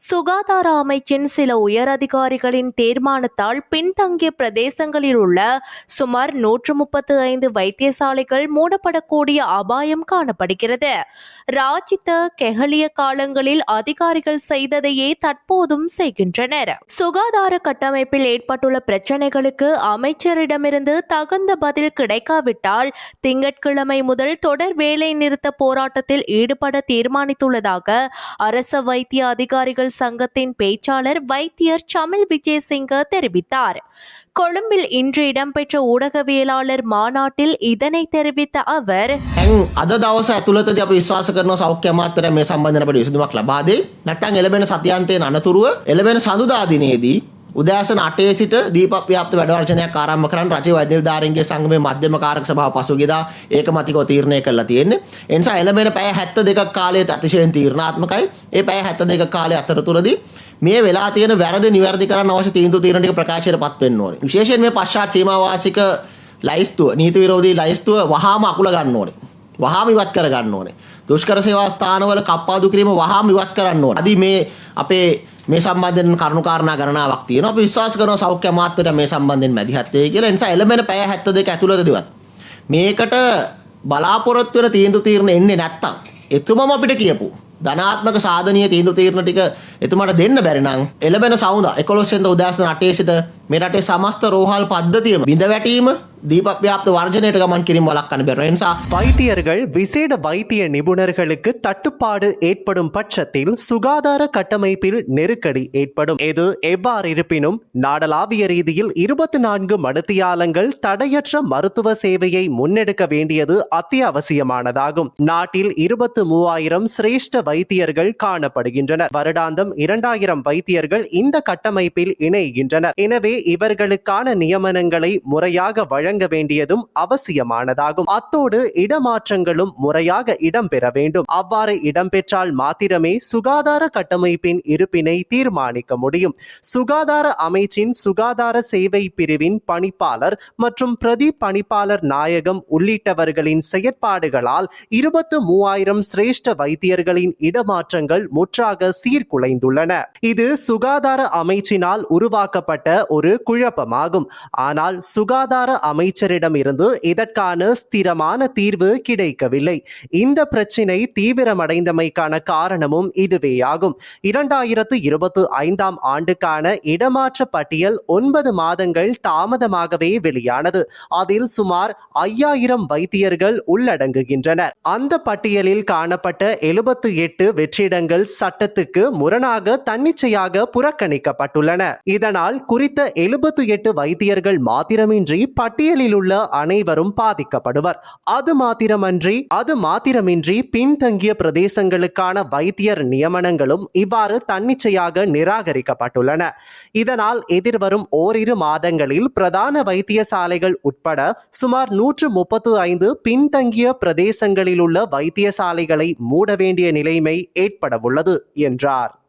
சுகாதார அமைச்சின் சில உயரதிகாரிகளின் தீர்மானத்தால் பின்தங்கிய பிரதேசங்களில் உள்ள சுமார் நூற்று முப்பத்து ஐந்து வைத்தியசாலைகள் மூடப்படக்கூடிய அபாயம் காணப்படுகிறது. ராஜித்த கெஹலிய காலங்களில் அதிகாரிகள் செய்ததையே தற்போதும் செய்கின்றனர். சுகாதார கட்டமைப்பில் ஏற்பட்டுள்ள பிரச்சனைகளுக்கு அமைச்சரிடமிருந்து தகுந்த பதில் கிடைக்காவிட்டால் திங்கட்கிழமை முதல் தொடர் வேலை நிறுத்த போராட்டத்தில் ஈடுபட தீர்மானித்துள்ளதாக அரச வைத்திய அதிகாரிகள் சங்கத்தின் பேச்சாளர் வைத்தியர் சமில் விஜயசிங்க தெரிவித்தார் கொழும்பில் இன்று இடம்பெற்ற ஊடகவியலாளர் மாநாட்டில் இதனை தெரிவித்த அவர் දැන් අද දවස ඇතුළතද අප විශ්වාස කරන සෞඛ්‍ය අමාත්‍යර මේ සම්බන්ධන අපට විසඳුමක් ලබාදේ නැත්තං එලබෙන සතියන්තයෙන් අනතුරුව එලබෙන සඳුදාදිනයේදී උදෑසන අටේ සිට දීප ව්‍යාප්ත වැඩවර්ජනයක් ආරම්භ කරන්න රජ වෛද්‍යධාරීන්ගේ සංගමේ මධ්‍යම කාරක සභාව පසුගියදා ඒකමතිකව තීරණය කළා තියෙන්නේ. ඒ නිසා එළඹෙන පැය 72ක කාලය අතිශයින් තීරණාත්මකයි. ඒ පැය 72ක කාලය අතරතුරදී මේ වෙලා තියෙන වැරදි නිවැරදි කරන්න අවශ්‍ය තීන්දුව තීරණ ටික ප්‍රකාශයට පත් වෙන්න ඕනේ. විශේෂයෙන් මේ පශ්චාත් සීමා වාසික ලයිස්තුව නීති විරෝධී ලයිස්තුව වහාම අකුල ගන්න ඕනේ. වහාම ඉවත් කර ගන්න ඕනේ. දුෂ්කර සේවා ස්ථානවල කප්පාදු කිරීම වහාම ඉවත් කරන්න ඕනේ. අදී මේ අපේ මේ සම්බන්ධයෙන් කරුණු කාරණා ගණනාවක් තියෙනවා. අපි විශ්වාස කරනවා සෞඛ්‍ය අමාත්‍යවරයා මේ සම්බන්ධයෙන් මැදිහත් වෙයි කියලා. ඒ නිසා එළඹෙන පැය 72 ඇතුළතදීවත් මේකට බලාපොරොත්තු වෙන තීන්දුව තීරණ එන්නේ නැත්තම් එතුමම අපිට කියපු ධනාත්මක සාධනීය තීන්දුව තීරණ ටික එතුමාට දෙන්න බැරි නම් එළඹෙන සවුදා 11 වෙනිදා උදෑසන 8 සිට මේ රටේ සමස්ත රෝහල් පද්ධතියම බිඳ වැටීම தீபவியாப்த வர்ஜனேட்டு கமன் கிரி மொலக் கணிபெறும் என்சா வைத்தியர்கள் விசேட வைத்திய நிபுணர்களுக்கு தட்டுப்பாடு ஏற்படும் பட்சத்தில் சுகாதார கட்டமைப்பில் நெருக்கடி ஏற்படும். இது எவ்வாறு இருப்பினும் நாடளாவிய ரீதியில் இருபத்தி நான்கு மடுத்தியாலங்கள் தடையற்ற மருத்துவ சேவையை முன்னெடுக்க வேண்டியது அத்தியாவசியமானதாகும். நாட்டில் இருபத்து மூவாயிரம் சிரேஷ்ட வைத்தியர்கள் காணப்படுகின்றனர். வருடாந்தம் இரண்டாயிரம் வைத்தியர்கள் இந்த கட்டமைப்பில் இணைகின்றனர். எனவே இவர்களுக்கான நியமனங்களை முறையாக வழங்க வேண்டியதும் அவசியமானதாகும். அத்தோடு இடமாற்றங்களும் முறையாக இடம்பெற வேண்டும். அவ்வாறு இடம்பெற்றால் மாத்திரமே சுகாதார கட்டமைப்பின் இருப்பினை தீர்மானிக்க முடியும். சுகாதார அமைச்சின் சுகாதார சேவை பிரிவின் பணிப்பாளர் மற்றும் பிரதி பணிப்பாளர் நாயகம் உள்ளிட்டவர்களின் செயற்பாடுகளால் இருபத்து மூவாயிரம் சிரேஷ்ட வைத்தியர்களின் இடமாற்றங்கள் முற்றாக சீர்குலைந்துள்ளன. இது சுகாதார அமைச்சினால் உருவாக்கப்பட்ட ஒரு குழப்பமாகும். ஆனால் சுகாதார அமை அமைச்சரிடமிருந்து இதற்கான ஸ்திரமான தீர்வு கிடைக்கவில்லை. இந்த பிரச்சினை தீவிரமடைந்தமைக்கான காரணமும் இதுவேயாகும். இரண்டாயிரத்து இருபத்தி ஐந்தாம் ஆண்டுக்கான இடமாற்ற பட்டியல் ஒன்பது மாதங்கள் தாமதமாகவே வெளியானது. அதில் சுமார் ஐயாயிரம் வைத்தியர்கள் உள்ளடங்குகின்றனர். அந்த பட்டியலில் காணப்பட்ட எழுபத்து எட்டு வெற்றிடங்கள் சட்டத்துக்கு முரணாக தன்னிச்சையாக புறக்கணிக்கப்பட்டுள்ளன. இதனால் குறித்த எழுபத்து எட்டு வைத்தியர்கள் மாத்திரமின்றி பட்டியல் பட்டியலில் உள்ள அனைவரும் பாதிக்கப்படுவர். அது மாத்திரமன்றி அது மாத்திரமின்றி பின்தங்கிய பிரதேசங்களுக்கான வைத்தியர் நியமனங்களும் இவ்வாறு தன்னிச்சையாக நிராகரிக்கப்பட்டுள்ளன. இதனால் எதிர்வரும் ஓரிரு மாதங்களில் பிரதான வைத்தியசாலைகள் உட்பட சுமார் நூற்று முப்பத்து ஐந்து பின்தங்கிய பிரதேசங்களில் உள்ள வைத்தியசாலைகளை மூட வேண்டிய நிலைமை ஏற்படவுள்ளது என்றார்.